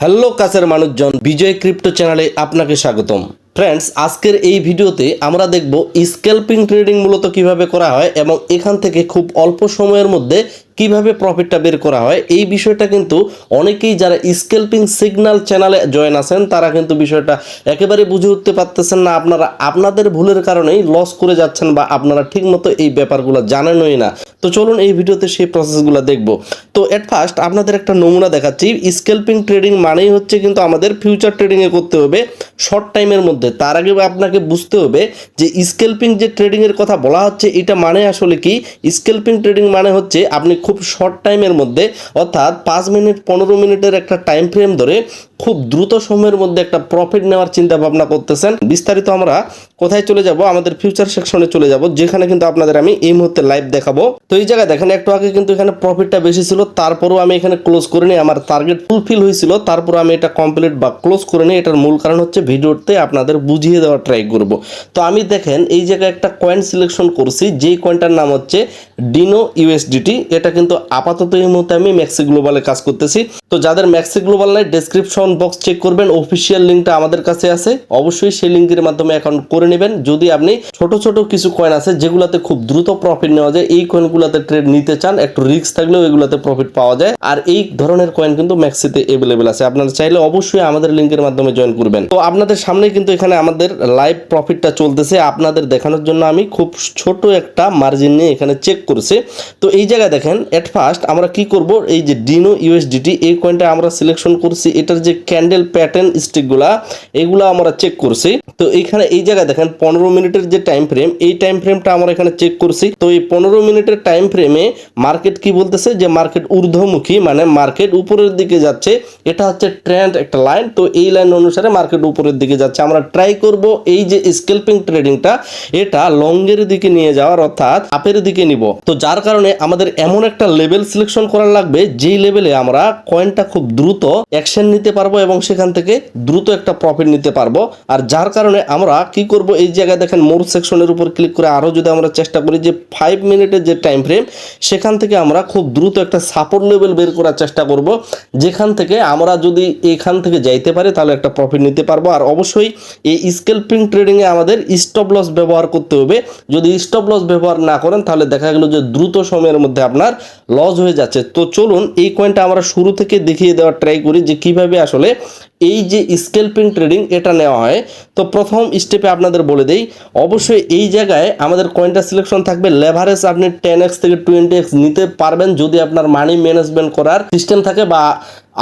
Hello কাছের মানুষজন, বিজয় crypto চ্যানেলে আপনাকে স্বাগতম। ফ্রেন্ডস আজকের এই ভিডিওতে আমরা দেখব স্কেলপিং ট্রেডিং মূলত কীভাবে করা হয় এবং এখান থেকে খুব অল্প সময়ের মধ্যে কীভাবে প্রফিটটা বের করা হয়, এই বিষয়টা কিন্তু অনেকেই যারা স্কেলপিং সিগন্যাল চ্যানেলে জয়েন আছেন, তারা কিন্তু বিষয়টা একেবারে বুঝে উঠতে পারতেছেন না। আপনারা, আপনাদের ভুলের কারণেই লস করে যাচ্ছেন বা আপনারা ঠিকমতো এই ব্যাপারগুলো জানেনই না। তো চলুন এই ভিডিওতে সেই প্রসেসগুলো দেখব। তো এট ফার্স্ট আপনাদের একটা নমুনা দেখাচ্ছি। স্কেলপিং ট্রেডিং মানেই হচ্ছে কিন্তু আমাদের ফিউচার ট্রেডিংয়ে করতে হবে শর্ট টাইমের মধ্যে। তার আগে আপনাকে বুঝতে হবে যে স্কেলপিং যে ট্রেডিংয়ের কথা বলা হচ্ছে, এটা মানে আসলে কি? স্কেলপিং ট্রেডিং মানে হচ্ছে আপনি খুব শর্ট টাইমের মধ্যে, অর্থাৎ পাঁচ মিনিট, পনেরো মিনিটের একটা টাইম ফ্রেম ধরে খুব দ্রুত সময়ের মধ্যে একটা প্রফিট নেওয়ার চিন্তা ভাবনা করতেছেন। বিস্তারিত আমরা কোথায় চলে যাব, আমাদের ফিউচার সেকশনে চলে যাব, যেখানে কিন্তু আপনাদের আমি এই মুহূর্তে লাইভ দেখাবো। তো এই জায়গায় দেখেন, একটু আগে কিন্তু এখানে প্রফিটটা বেশি ছিল, তারপরও আমি এখানে ক্লোজ করে নিই। আমার টার্গেট ফুলফিল হয়েছিল তারপর আমি এটা কমপ্লিট বা ক্লোজ করে নিই। এটার মূল কারণ হচ্ছে ভিডিওতে আপনাদের বুঝিয়ে দেওয়ার ট্রাই করব। তো আমি দেখেন, এই জায়গায় একটা কয়েন সিলেকশন করছি, যেই কয়েনটার নাম হচ্ছে ডিনো ইউএসডিটি এটা কিন্তু আপাতত এই মুহূর্তে আমি ম্যাক্সি গ্লোবালে কাজ করতেছি। তো যাদের ম্যাক্সি গ্লোবাল নাই ডেসক্রিপশন বক্স চেক করবেন অফিসিয়াল লিঙ্কটা আমাদের কাছে আছে, অবশ্যই সেই লিঙ্কের মাধ্যমে অ্যাকাউন্ট করে নেবেন। যদি আপনি ছোট ছোট কিছু কয়েন আছে, যেগুলাতে খুব দ্রুত প্রফিট নেওয়া যায়, এই কয়েনগুলোতে ট্রেড নিতে চান, একটু রিস্ক থাকলেও এগুলাতে প্রফিট পাওয়া যায়। আর এই ধরনের কয়েন কিন্তু ম্যাক্সিতে অ্যাভেলেবেল আছে। আপনারা চাইলে অবশ্যই আমাদের লিঙ্কের মাধ্যমে জয়েন করবেন। তো আপনাদের সামনে কিন্তু এখানে আমাদের লাইভ প্রফিটটা চলতেছে। আপনাদের দেখানোর জন্য আমি খুব ছোট একটা মার্জিন নিয়ে এখানে চেক করছি। তো এই জায়গায় দেখেন এট ফার্স্ট আমরা কি করব? এই যে ডিনো ইউএসডিটি এই কয়েনটা আমরা সিলেকশন করছি, এটার যে ক্যান্ডেল প্যাটার্ন স্টিকগুলা এগুলো আমরা চেক করছি। তো এইখানে এই জায়গায় দেখেন, পনেরো মিনিটের যে টাইম ফ্রেম এই টাইম ফ্রেমটা আমরা এখানে চেক করছি। তো এই পনেরো মিনিটের টাইম ফ্রেমে মার্কেট কি বলতেছে? যে মার্কেট ঊর্ধ্বমুখী মানে মার্কেট উপরের দিকে যাচ্ছে। এটা হচ্ছে ট্রেন্ড একটা লাইন তো এই লাইন অনুসারে মার্কেট উপরের দিকে যাচ্ছে। আমরা ট্রাই করব এই যে স্কেলপিং ট্রেডিংটা এটা লংয়ের দিকে নিয়ে যাওয়ার অর্থাৎ আপের দিকে নিব। তো যার কারণে আমাদের এমন একটা লেভেল সিলেকশন করার লাগবে, যেই লেভেলে আমরা কয়েনটা খুব দ্রুত অ্যাকশন নিতে পারব এবং সেখান থেকে দ্রুত একটা প্রফিট নিতে পারব। আর যার কারণে আমরা কি করব, এই জায়গায় দেখেন মোর সেকশনের উপর ক্লিক করে আরও যদি আমরা চেষ্টা করি যে ফাইভ মিনিটের যে টাইম ফ্রেম সেখান থেকে আমরা খুব দ্রুত একটা সাপোর্ট লেভেল বের করার চেষ্টা করব। যেখান থেকে আমরা যদি এখান থেকে যাইতে পারি, তাহলে একটা প্রফিট নিতে পারব। আর অবশ্যই এই স্কেলপিং ট্রেডিংয়ে আমাদের স্টপ লস ব্যবহার করতে হবে। যদি স্টপ লস ব্যবহার না করেন, তাহলে দেখা গেল যে দ্রুত সময়ের মধ্যে আপনার লস হয়ে যাচ্ছে। তো চলুন এই কয়েনটা আমরা শুরু থেকে দেখিয়ে দেওয়ার ট্রাই করি যে কীভাবে আসলে এই যে স্কেলপিং ট্রেডিং এটা নেওয়া হয়। তো প্রথম স্টেপে আপনাদের বলে দেই, অবশ্যই এই জায়গায় আমাদের কয়েনটা সিলেকশন থাকবে। লেভারেজ আপনি টেন এক্স থেকে টোয়েন্টি এক্স নিতে পারবেন যদি আপনার মানি ম্যানেজমেন্ট করার সিস্টেম থাকে বা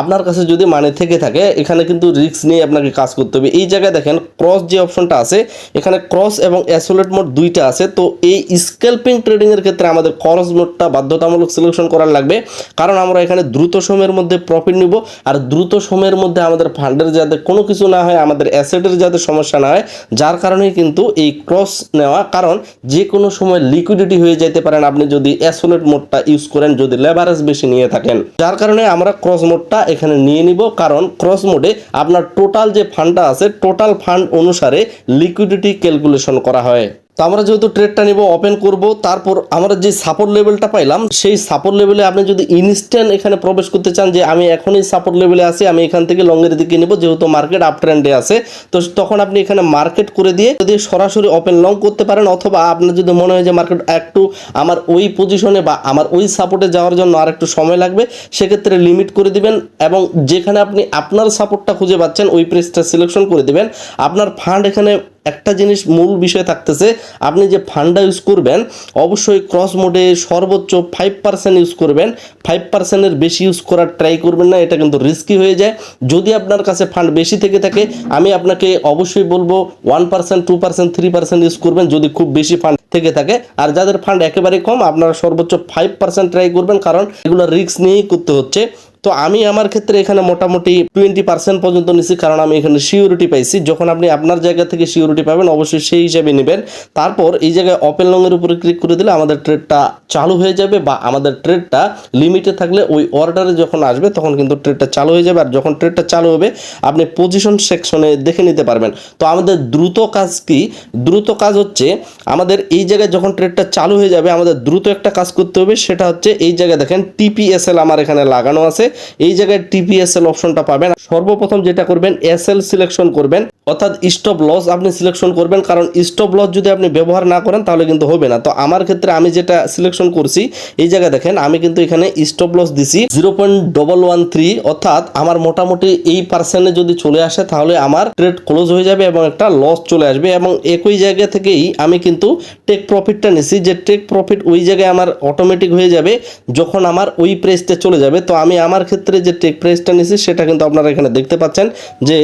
আপনার কাছে যদি মানি থেকে থাকে, এখানে কিন্তু রিস্ক নিয়ে আপনাকে কাজ করতে হবে। এই জায়গায় দেখেন ক্রস যে অপশনটা আছে, এখানে ক্রস এবং অ্যাসোলেট মোড দুইটা আছে। তো এই স্কেলপিং ট্রেডিংয়ের ক্ষেত্রে আমাদের ক্রস মোডটা বাধ্যতামূলক সিলেকশন করার লাগবে। কারণ আমরা এখানে দ্রুত সময়ের মধ্যে প্রফিট নিব, আর দ্রুত সময়ের মধ্যে আমাদের ফান্ডের যাতে কোনো কিছু না হয়, আমাদের অ্যাসেটের যাতে সমস্যা না হয়, যার কারণেই কিন্তু এই ক্রস নেওয়া। কারণ যে কোনো সময় লিকুইডিটি হয়ে যেতে পারেন, আপনি যদি অ্যাসোলেট মোডটা ইউজ করেন, যদি লেভারেজ বেশি নিয়ে থাকেন। যার কারণে আমরা ক্রস মোডটা এখানে নিয়ে নিব, কারণ ক্রস মোডে আপনার টোটাল যে ফান্ডটা আছে টোটাল ফান্ড অনুসারে লিকুইডিটি ক্যালকুলেশন করা হয়। তো আমরা যেহেতু ট্রেডটা নিব ওপেন করব, তারপর আমরা যে সাপোর্ট লেভেলটা পাইলাম, সেই সাপোর্ট লেভেলে আপনি যদি ইনস্ট্যান্ট এখানে প্রবেশ করতে চান যে আমি এখনই সাপোর্ট লেভেলে আছি, আমি এখান থেকে লংয়ের দিকে নিব, যেহেতু মার্কেট আপ ট্রেন্ডে আছে, তো তখন আপনি এখানে মার্কেট করে দিয়ে, যদি সরাসরি ওপেন লং করতে পারেন, অথবা আপনার যদি মনে হয় যে মার্কেট একটু আমার ওই পজিশনে বা আমার ওই সাপোর্টে যাওয়ার জন্য আর একটু সময় লাগবে, সেক্ষেত্রে লিমিট করে দিবেন এবং যেখানে আপনি আপনার সাপোর্টটা খুঁজে পাচ্ছেন, ওই প্রেসটা সিলেকশন করে দিবেন। আপনার ফান্ড এখানে একটা জিনিস মূল বিষয় থাকতেছে, আপনি যে ফান্ডটা ইউজ করবেন, অবশ্যই ক্রস মোডে সর্বোচ্চ ফাইভ পার্সেন্ট ইউজ করবেন। ফাইভ পার্সেন্টের বেশি ইউজ করার ট্রাই করবেন না, এটা কিন্তু রিস্কি হয়ে যায়। যদি আপনার কাছে ফান্ড বেশি থেকে থাকে, আমি আপনাকে অবশ্যই বলব one percent two percent three percent use করবেন যদি খুব বেশি ফান্ড থেকে থাকে। আর যাদের ফান্ড একেবারে কম, আপনারা সর্বোচ্চ ফাইভ পার্সেন্ট ট্রাই করবেন, কারণ এগুলো রিস্ক নিয়েই করতে হচ্ছে। তো আমি আমার ক্ষেত্রে এখানে মোটামুটি টোয়েন্টি পার্সেন্ট পর্যন্ত নিছি, কারণ আমি এখানে সিউরিটি পাইছি। যখন আপনি আপনার জায়গা থেকে সিউরিটি পাবেন, অবশ্যই সেই হিসাবে নেবেন। তারপর এই জায়গায় ওপেন লংয়ের উপরে ক্লিক করে দিলে আমাদের ট্রেডটা চালু হয়ে যাবে বা আমাদের ট্রেডটা লিমিটে থাকলে ওই অর্ডারে যখন আসবে, তখন কিন্তু ট্রেডটা চালু হয়ে যাবে। আর যখন ট্রেডটা চালু হবে, আপনি পজিশন সেকশনে দেখে নিতে পারবেন। তো আমাদের দ্রুত কাজ কি? দ্রুত কাজ হচ্ছে, আমাদের এই জায়গায় যখন ট্রেডটা চালু হয়ে যাবে, আমাদের দ্রুত একটা কাজ করতে হবে। সেটা হচ্ছে, এই জায়গায় দেখেন টিপিএসএল আমার এখানে লাগানো আছে। এই জায়গায় টিপিএসএল অপশনটা পাবেন। সর্বপ্রথম যেটা করবেন এসএল সিলেকশন করবেন। অর্থাৎ স্টপ লস আপনি সিলেকশন করবেন, কারণ স্টপ লস যদি আপনি ব্যবহার না করেন, তাহলে কিন্তু হবে না। তো আমার ক্ষেত্রে আমি যেটা সিলেকশন করছি, এই জায়গায় দেখেন, আমি কিন্তু এখানে স্টপ লস দিছি zero point double one three অর্থাৎ আমার মোটামুটি এই পার্সেন্টে যদি চলে আসে, তাহলে আমার ট্রেড ক্লোজ হয়ে যাবে এবং একটা লস চলে আসবে এবং একই জায়গা থেকেই আমি কিন্তু টেক প্রফিটটা নিছি। যে টেক প্রফিট ওই জায়গায় আমার অটোমেটিক হয়ে যাবে, যখন আমার ওই প্রাইসটা চলে যাবে। তো আমি আমার ক্ষেত্রে যে টেক প্রাইসটা নিয়েছি, সেটা কিন্তু আপনারা এখানে দেখতে পাচ্ছেন যে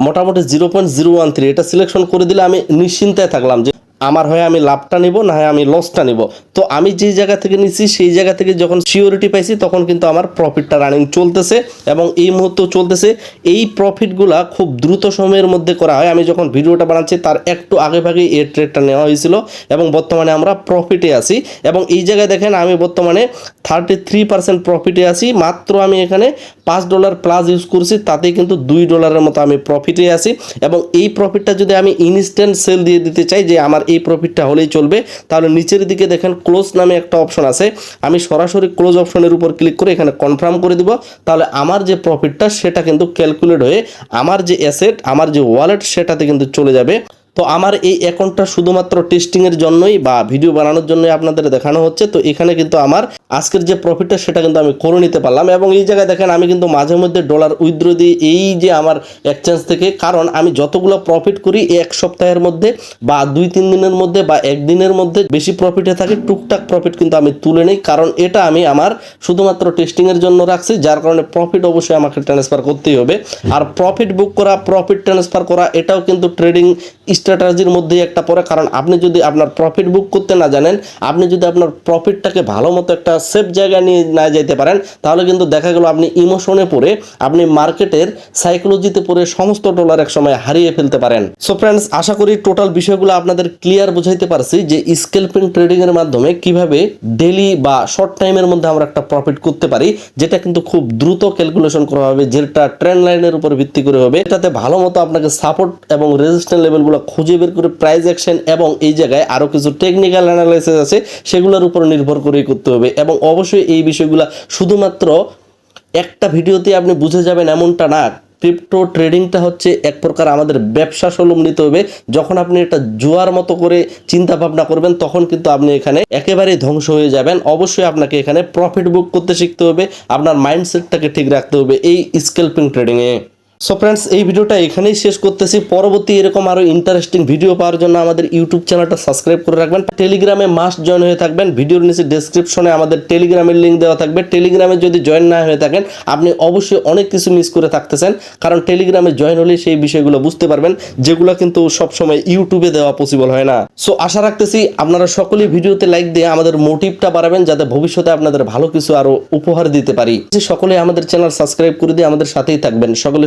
মোটামুটি zero point zero one three এটা সিলেকশন করে দিলে আমি নিশ্চিন্তায় থাকলাম যে আমার হয় আমি লাভটা নিব, না হয় আমি লসটা নিব। তো আমি যে জায়গা থেকে নিচ্ছি সেই জায়গা থেকে যখন সিওরিটি পাইছি, তখন কিন্তু আমার প্রফিটটা রানিং চলতেছে এবং এই মুহূর্তেও চলতেছে। এই প্রফিটগুলা খুব দ্রুত সময়ের মধ্যে করা হয়। আমি যখন ভিডিওটা বানাচ্ছি, তার একটু আগে ভাগে এই ট্রেডটা নেওয়া হয়েছিল এবং বর্তমানে আমরা প্রফিটে আছি। এবং এই জায়গায় দেখেন, আমি বর্তমানে থার্টি থ্রি পার্সেন্ট প্রফিটে আছি। মাত্র আমি এখানে পাঁচ ডলার প্লাস ইউজ করছি, তাতেই কিন্তু দুই ডলারের মতো আমি প্রফিটে আছি। এবং এই প্রফিটটা যদি আমি ইনস্ট্যান্ট সেল দিয়ে দিতে চাই, যে আমার এই প্রফিটটা হলেই চলবে। তাহলে নিচের দিকে দেখেন ক্লোজ নামে একটা অপশন আছে। আমি সরাসরি ক্লোজ অপশনের উপর ক্লিক করে এখানে কনফার্ম করে দিব। তাহলে আমার যে প্রফিটটা সেটা কিন্তু ক্যালকুলেট হয়ে আমার যে অ্যাসেট আমার যে ওয়ালেট সেটাতে কিন্তু চলে যাবে। তো আমার এই অ্যাকাউন্টটা শুধুমাত্র টেস্টিংয়ের জন্যই বা ভিডিও বানানোর জন্যই আপনাদের দেখানো হচ্ছে। তো এখানে কিন্তু আমার আজকের যে প্রফিটটা সেটা কিন্তু আমি করে নিতে পারলাম এবং এই জায়গায় দেখেন আমি কিন্তু মাঝে মধ্যে ডলার উইথড্র দিই এই যে আমার এক্সচেঞ্জ থেকে, কারণ আমি যতগুলো প্রফিট করি, এক সপ্তাহের মধ্যে বা দুই, তিন দিনের মধ্যে বা একদিনের মধ্যে বেশি প্রফিটে থাকে, টুকটাক প্রফিট কিন্তু আমি তুলে নিই, কারণ এটা আমি আমার শুধুমাত্র টেস্টিংয়ের জন্য রাখছি, যার কারণে প্রফিট অবশ্যই আমাকে ট্রান্সফার করতেই হবে। আর প্রফিট বুক করা প্রফিট ট্রান্সফার করা, এটাও কিন্তু ট্রেডিং স্ট্র্যাটাজির মধ্যেই একটা পড়ে। কারণ আপনি যদি আপনার প্রফিট বুক করতে না জানেন, আপনি যদি আপনার প্রফিটটাকে ভালো মতো একটা সেফ জায়গায় নিয়ে না যেতে পারেন, তাহলে কিন্তু দেখা গেল আপনি ইমোশনে পড়ে আপনি মার্কেটের সাইকোলজিতে পড়ে সমস্ত ডলার এক সময় হারিয়ে ফেলতে পারেন। সো ফ্রেন্ডস আশা করি টোটাল বিষয়গুলো আপনাদের ক্লিয়ার বুঝাইতে পারছি যে স্কেলপিং ট্রেডিংয়ের মাধ্যমে কীভাবে ডেলি বা শর্ট টাইমের মধ্যে আমরা একটা প্রফিট করতে পারি, যেটা কিন্তু খুব দ্রুত ক্যালকুলেশন করা হবে, যেটা ট্রেন্ড লাইনের উপর ভিত্তি করে হবে, এটাতে ভালো মতো আপনাকে সাপোর্ট এবং রেজিস্ট্যান্ট লেভেলগুলো খুঁজে বের করে প্রাইস অ্যাকশন এবং এই জায়গায় আরও কিছু টেকনিক্যাল অ্যানালাইসিস আছে, সেগুলোর উপর নির্ভর করেই করতে হবে। এবং অবশ্যই এই বিষয়গুলো শুধুমাত্র একটা ভিডিওতে আপনি বুঝে যাবেন এমনটা না। ক্রিপ্টো ট্রেডিংটা হচ্ছে এক প্রকার আমাদের ব্যবসা সলম নিতে হবে। যখন আপনি এটা জুয়ার মতো করে চিন্তা ভাবনা করবেন, তখন কিন্তু আপনি এখানে একেবারেই ধ্বংস হয়ে যাবেন। অবশ্যই আপনাকে এখানে প্রফিট বুক করতে শিখতে হবে। আপনার মাইন্ডসেটটাকে ঠিক রাখতে হবে এই স্কেলপিং ট্রেডিংয়ে সো ফ্রেন্ডস এই ভিডিওটা এখানেই শেষ করতেছি। পরবর্তী এরকম আরও ইন্টারেস্টিং ভিডিও পাওয়ার জন্য আমাদের ইউটিউব চ্যানেলটা সাবস্ক্রাইব করে রাখবেন। টেলিগ্রামে মাস্ট জয়েন হয়ে থাকবেন। ভিডিওর নিচে ডেসক্রিপশনে আমাদের টেলিগ্রামের লিঙ্ক দেওয়া থাকবে। টেলিগ্রামে যদি জয়েন না হয়ে থাকেন, আপনি অবশ্যই অনেক কিছু মিস করে থাকতেছেন। কারণ টেলিগ্রামে জয়েন হলে সেই বিষয়গুলো বুঝতে পারবেন, যেগুলো কিন্তু সবসময় ইউটিউবে দেওয়া পসিবল হয় না। সো আশা রাখতেছি আপনারা সকলেই ভিডিওতে লাইক দিয়ে আমাদের মোটিভটা বাড়াবেন, যাতে ভবিষ্যতে আপনাদের ভালো কিছু আরও উপহার দিতে পারি। সকলে আমাদের চ্যানেল সাবস্ক্রাইব করে দিয়ে আমাদের সাথেই থাকবেন। সকলে